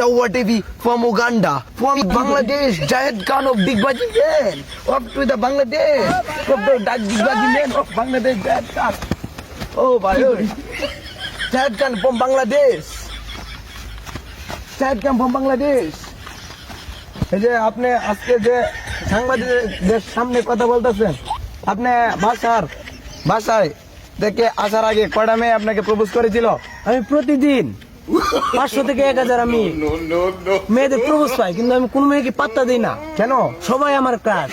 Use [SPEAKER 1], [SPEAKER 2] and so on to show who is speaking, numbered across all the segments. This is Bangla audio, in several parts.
[SPEAKER 1] Jawa TV from Uganda, from Bangladesh, Jahid Khan of Digbaji Man, up to the Bangladesh, from the Dutch Digbaji Man of Bangladesh, Jahid Khan. Oh, my God. Jahid Khan from Bangladesh. Jahid Khan from Bangladesh. এই যে আপনি আজকে যে সাংবাদিকদের সামনে কথা বলতেছেন আপনি বাসার বাসায় দেখে আসার আগে কয়টা মেয়ে আপনাকে প্রপোজ করেছিল
[SPEAKER 2] আমি প্রতিদিন পাঁচশো থেকে এক হাজার আমি মেয়েদের প্রবোজ পাই কিন্তু আমি কোন মেয়েকে পাত্তা দিই না।
[SPEAKER 1] কেন?
[SPEAKER 2] সবাই আমার ক্রাশ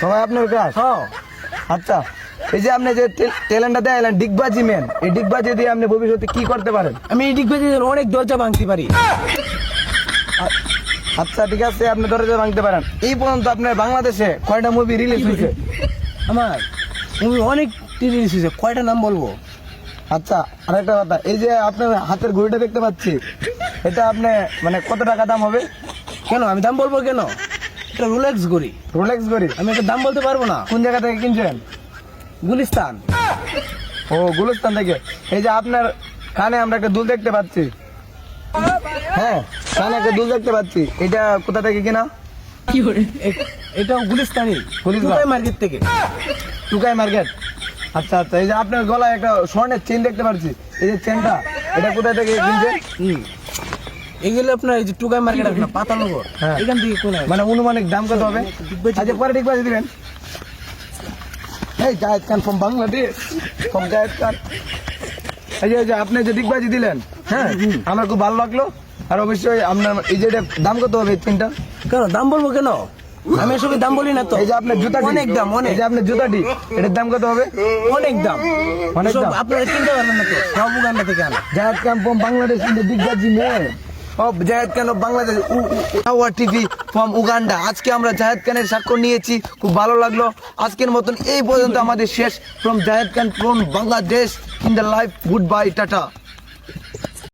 [SPEAKER 1] সবাই আপনার কাজ
[SPEAKER 2] হ্যাঁ।
[SPEAKER 1] আচ্ছা এই যে আপনি যে ট্যালেন্টটা দেখালেন ডিগবাজি ম্যান এই ডিগবাজি দিয়ে আপনি ভবিষ্যতে কি করতে পারেন?
[SPEAKER 2] আমি এই দিয়ে অনেক দরজা ভাঙতে পারি।
[SPEAKER 1] আচ্ছা ঠিক আছে আপনি দরজা ভাঙতে পারেন। এই পর্যন্ত আপনার বাংলাদেশে কয়টা মুভি রিলিজ হয়েছে?
[SPEAKER 2] আমার তুমি অনেক রিলিজ হয়েছে কয়টা নাম বলব?
[SPEAKER 1] আচ্ছা আরেকটা কথা এই যে আপনার হাতের ঘড়িটা দেখতে পাচ্ছি এটা আপনি মানে কত টাকা দাম হবে?
[SPEAKER 2] কেন? আমি দাম বলব কেন? এটা রোলেক্স করি
[SPEAKER 1] রোলেক্স ঘড়ি?
[SPEAKER 2] আমি একটা দাম বলতে পারব না।
[SPEAKER 1] কোন জায়গা থেকে কিনছেন?
[SPEAKER 2] গুলিস্তান।
[SPEAKER 1] ও গুলস্তান থেকে। এই যে আপনার কানে আমরা একটা দুল দেখতে পাচ্ছি। হ্যাঁ কানে একটা দুল দেখতে পাচ্ছি। এটা কোথা থেকে কিনা?
[SPEAKER 2] এ- এটাও গুলিস্তানি।
[SPEAKER 1] গুলিস্তান।
[SPEAKER 2] মার্কেট থেকে।
[SPEAKER 1] টুকাই মার্কেট। আচ্ছা আচ্ছা এই যে আপনার গলায় একটা স্বর্ণের চেন দেখতে পাচ্ছি। এই যে চেনটা এটা কোথা থেকে কিনছেন?
[SPEAKER 2] এগুলো আপনার এই যে টুকাই মার্কেট পাতানগর
[SPEAKER 1] হ্যাঁ।
[SPEAKER 2] এখান থেকে কোন
[SPEAKER 1] মানে অনুমানিক দাম কত হবে? আচ্ছা পরে ঠিক বাজে দিবেন। এই জাহেদ খান ফ্রম বাংলাদেশ ফ্রম জাহেদ খান। এই যে আপনি যে দিগবাজি দিলেন হ্যাঁ আমার খুব ভালো লাগল। আর অবশ্যই আপনার এই যে দাম কত হবে এই চেনটা
[SPEAKER 2] কেন দাম বলব কেন? আমি এসবের দাম বলি না তো।
[SPEAKER 1] এই যে আপনার জুতাটি।
[SPEAKER 2] অনেক দাম অনেক।
[SPEAKER 1] এই যে আপনার জুতাটি এটার দাম কত হবে?
[SPEAKER 2] অনেক দাম।
[SPEAKER 1] অনেক দাম।
[SPEAKER 2] আপনারা কিনতে পারবেন না তো সব উগান্ডা থেকে আনা।
[SPEAKER 1] জাহেদ খান বাংলাদেশ দিগবাজি man O Zahed Khan of Bangladesh TV from Uganda আজকে আমরা জাহেদ খানের স্বাক্ষর নিয়েছি খুব ভালো লাগল। আজকের মতন এই পর্যন্ত আমাদের শেষ। From Zahed Khan from Bangladesh in the life goodbye tata.